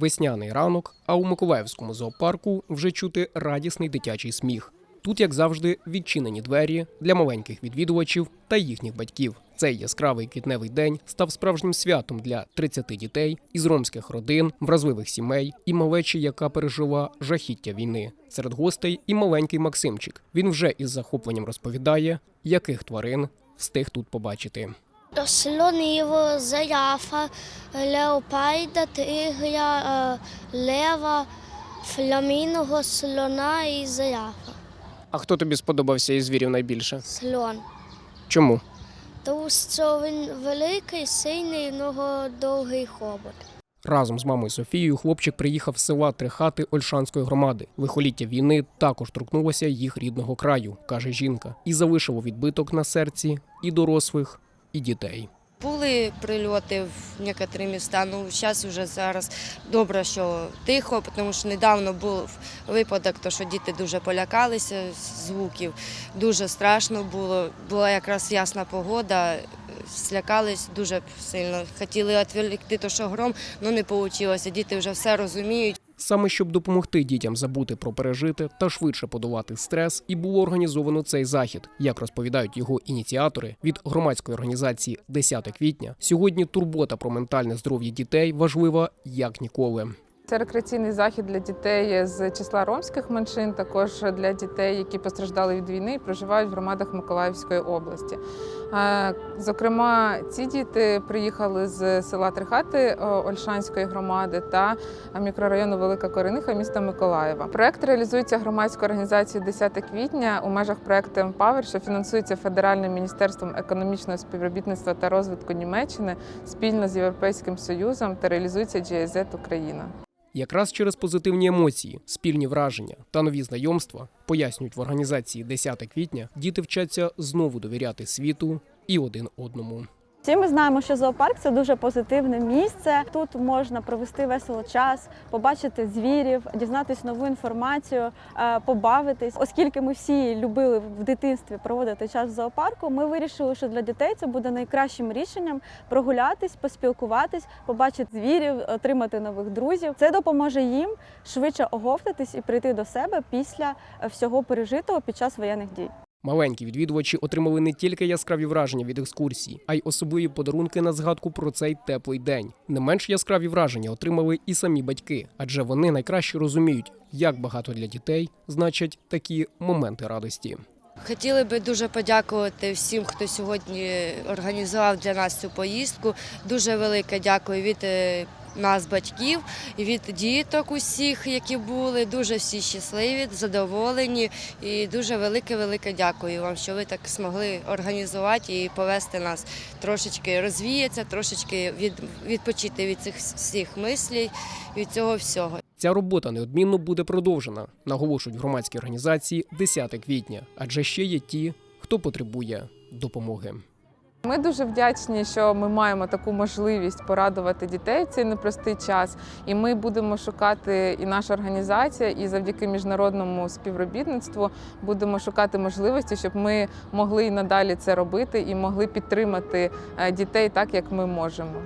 Весняний ранок, а у Миколаївському зоопарку вже чути радісний дитячий сміх. Тут, як завжди, відчинені двері для маленьких відвідувачів та їхніх батьків. Цей яскравий квітневий день став справжнім святом для 30 дітей із ромських родин, вразливих сімей і малечі, яка пережила жахіття війни. Серед гостей і маленький Максимчик. Він вже із захопленням розповідає, яких тварин встиг тут побачити. Слонів, заяфа, леопарда, тигря, е, лева, фламінго, слона і заяфа. А хто тобі сподобався із звірів найбільше? Слон. Чому? Тому що він великий, сильний, в нього довгий хобот. Разом з мамою Софією хлопчик приїхав з села Трихати Ольшанської громади. Лихоліття війни також торкнулося їх рідного краю, каже жінка, і залишило відбиток на серці і дорослих, і дітей. Були прильоти в некоторі міста. Ну зараз вже зараз добре, що тихо, тому що недавно був випадок, то що діти дуже полякалися звуків. Дуже страшно було. Була якраз ясна погода. Злякались дуже сильно. Хотіли відволікти то, що гром, але не вийшло. Діти вже все розуміють. Саме щоб допомогти дітям забути про пережите та швидше подолати стрес, і було організовано цей захід. Як розповідають його ініціатори від громадської організації 10 квітня, сьогодні турбота про ментальне здоров'я дітей важлива як ніколи. Це рекреаційний захід для дітей з числа ромських меншин, також для дітей, які постраждали від війни і проживають в громадах Миколаївської області. Зокрема, ці діти приїхали з села Трихати е, Ольшанської громади та мікрорайону Велика Кориниха міста Миколаєва. Проект реалізується громадською організацією 10 квітня у межах проекту Empower, що фінансується Федеральним міністерством економічного співробітництва та розвитку Німеччини спільно з Європейським Союзом та реалізується GIZ Україна. Якраз через позитивні емоції, спільні враження та нові знайомства, пояснюють в організації 10 квітня, діти вчаться знову довіряти світу і один одному. Всі ми знаємо, що зоопарк це дуже позитивне місце. Тут можна провести весело час, побачити звірів, дізнатись нову інформацію, е, побавитись. Оскільки ми всі любили в дитинстві проводити час в зоопарку, ми вирішили, що для дітей це буде найкращим рішенням прогулятись, поспілкуватись, побачити звірів, отримати нових друзів. Це допоможе їм швидше оговтатись і прийти до себе після всього пережитого під час воєнних дій. Маленькі відвідувачі отримали не тільки яскраві враження від екскурсії, а й особливі подарунки на згадку про цей теплий день. Не менш яскраві враження отримали і самі батьки, адже вони найкраще розуміють, як багато для дітей значать такі моменти радості. Хотіли би дуже подякувати всім, хто сьогодні організував для нас цю поїздку. Дуже велике дякую від е, нас, батьків, від діток усіх, які були. Дуже всі щасливі, задоволені. І дуже велике, велике дякую вам, що ви так змогли організувати і повести нас трошечки розвіятися, трошечки від, відпочити від цих всіх мислей, від цього всього. Ця робота неодмінно буде продовжена, наголошують в громадській організації 10 квітня, адже ще є ті, хто потребує допомоги. Ми дуже вдячні, що ми маємо таку можливість порадувати дітей в цей непростий час. І ми будемо шукати і наша організація, і завдяки міжнародному співробітництву будемо шукати можливості, щоб ми могли і надалі це робити і могли підтримати е, дітей так, як ми можемо.